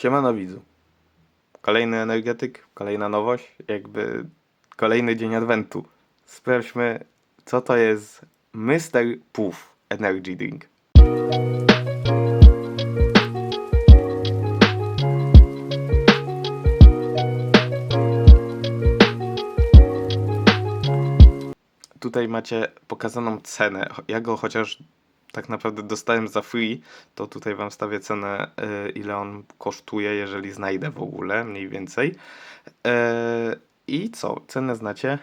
Siemano widzu. Kolejny energetyk, kolejna nowość, jakby kolejny dzień adwentu. Sprawdźmy, co to jest Mr. Puff Energy Drink. Tutaj macie pokazaną cenę. Ja go chociaż tak naprawdę dostałem za free, to tutaj wam stawię cenę, y, ile on kosztuje, jeżeli znajdę w ogóle, mniej więcej. E, I co? Cenę znacie.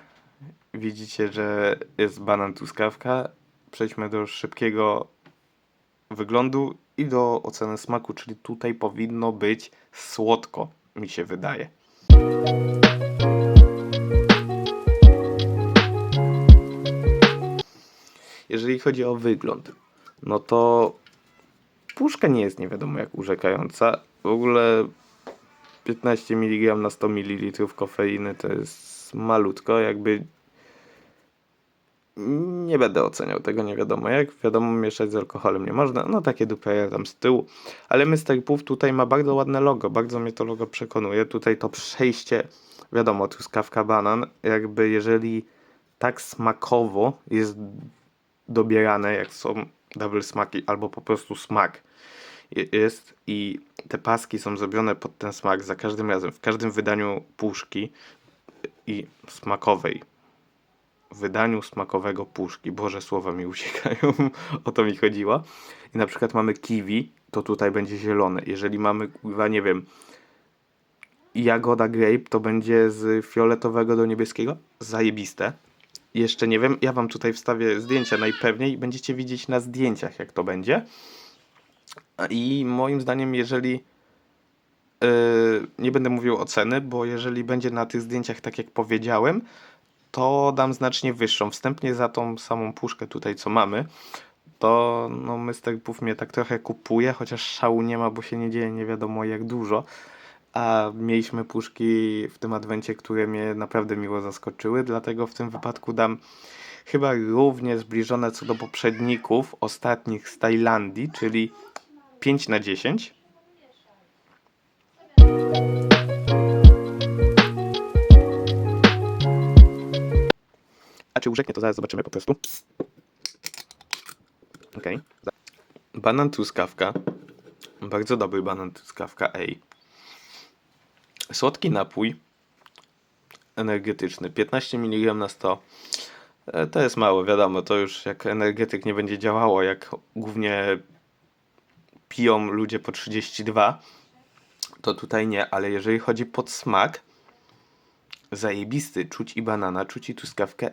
Widzicie, że jest banan truskawka. Przejdźmy do szybkiego wyglądu i do oceny smaku, czyli tutaj powinno być słodko, mi się wydaje. Jeżeli chodzi o wygląd, no to puszka nie jest nie wiadomo jak urzekająca. W ogóle 15 mg na 100 ml kofeiny to jest malutko, jakby nie będę oceniał tego, nie wiadomo jak. Wiadomo, mieszać z alkoholem nie można. No takie dupę tam z tyłu. Ale Mr. Puff tutaj ma bardzo ładne logo. Bardzo mnie to logo przekonuje. Tutaj to przejście, wiadomo, truskawka banan. Jakby jeżeli tak smakowo jest dobierane, jak są double smaki, albo po prostu smak je- jest i te paski są zrobione pod ten smak za każdym razem, w każdym wydaniu puszki i smakowej. W wydaniu smakowego puszki. Boże, słowa mi uciekają. o to mi chodziło. I na przykład mamy kiwi, to tutaj będzie zielone. Jeżeli mamy, nie wiem, jagoda grape, to będzie z fioletowego do niebieskiego. Zajebiste. Jeszcze nie wiem, ja wam tutaj wstawię zdjęcia najpewniej. Będziecie widzieć na zdjęciach, jak to będzie. I moim zdaniem, jeżeli yy, nie będę mówił oceny, bo jeżeli będzie na tych zdjęciach tak jak powiedziałem, to dam znacznie wyższą. Wstępnie za tą samą puszkę tutaj, co mamy, to no Mr. Puff mnie tak trochę kupuje, chociaż szału nie ma, bo się nie dzieje nie wiadomo jak dużo. A mieliśmy puszki w tym adwencie, które mnie naprawdę miło zaskoczyły, dlatego w tym wypadku dam chyba równie zbliżone co do poprzedników ostatnich z Tajlandii, czyli 5 na 10. A czy urzeknie, to zaraz zobaczymy po prostu. Okej. Banan truskawka. Bardzo dobry banan truskawka, ej. Słodki napój energetyczny, 15 mg na 100. E, To jest mało, wiadomo, to już jak energetyk nie będzie działało, jak głównie piją ludzie po 32, to tutaj nie, ale jeżeli chodzi pod smak, zajebisty, czuć i banana, czuć i truskawkę,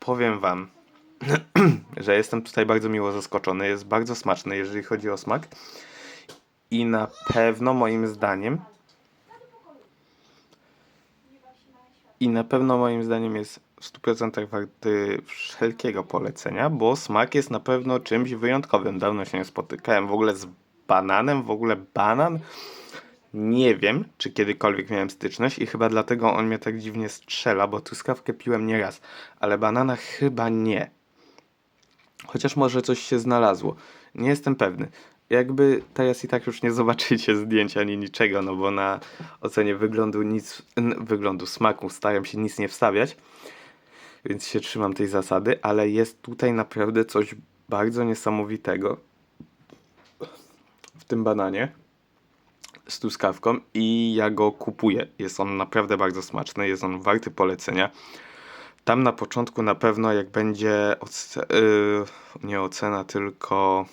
powiem wam, że jestem tutaj bardzo miło zaskoczony, jest bardzo smaczny, jeżeli chodzi o smak i na pewno moim zdaniem i na pewno moim zdaniem jest w 100% warty wszelkiego polecenia, bo smak jest na pewno czymś wyjątkowym. Dawno się nie spotykałem w ogóle z bananem, w ogóle banan. Nie wiem, czy kiedykolwiek miałem styczność i chyba dlatego on mnie tak dziwnie strzela, bo truskawkę piłem nieraz, ale banana chyba nie. Chociaż może coś się znalazło. Nie jestem pewny. Jakby teraz i tak już nie zobaczycie zdjęcia ani niczego, no bo na ocenie wyglądu nic, wyglądu smaku staram się nic nie wstawiać, więc się trzymam tej zasady, ale jest tutaj naprawdę coś bardzo niesamowitego w tym bananie z truskawką i ja go kupuję. Jest on naprawdę bardzo smaczny, jest on warty polecenia. Tam na początku na pewno jak będzie oce- yy, nie ocena, tylko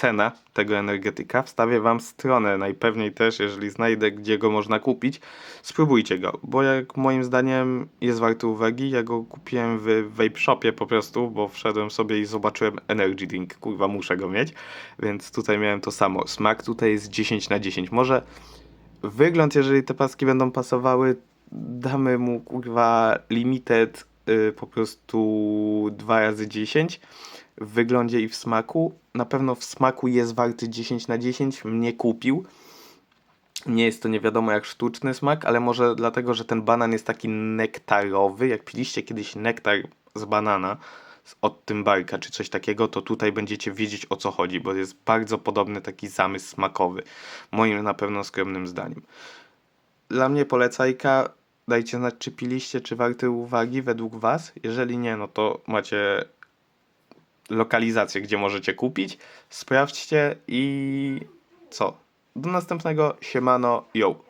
cena tego energetyka. Wstawię wam stronę najpewniej też, jeżeli znajdę gdzie go można kupić. Spróbujcie go, bo jak moim zdaniem jest warty uwagi. Ja go kupiłem w vape shopie po prostu, bo wszedłem sobie i zobaczyłem energy drink. Kurwa, muszę go mieć. Więc tutaj miałem to samo. Smak tutaj jest 10 na 10. Może wygląd, jeżeli te paski będą pasowały, damy mu kurwa limited po prostu 2 razy 10 w wyglądzie i w smaku. Na pewno w smaku jest warty 10 na 10. Mnie kupił. Nie jest to nie wiadomo jak sztuczny smak, ale może dlatego, że ten banan jest taki nektarowy. Jak piliście kiedyś nektar z banana, od Tymbarka czy coś takiego, to tutaj będziecie wiedzieć o co chodzi, bo jest bardzo podobny taki zamysł smakowy. Moim na pewno skromnym zdaniem. Dla mnie polecajka. Dajcie znać, czy piliście, czy warty uwagi według Was. Jeżeli nie, no to macie lokalizację, gdzie możecie kupić. Sprawdźcie i co? Do następnego. Siemano, yo.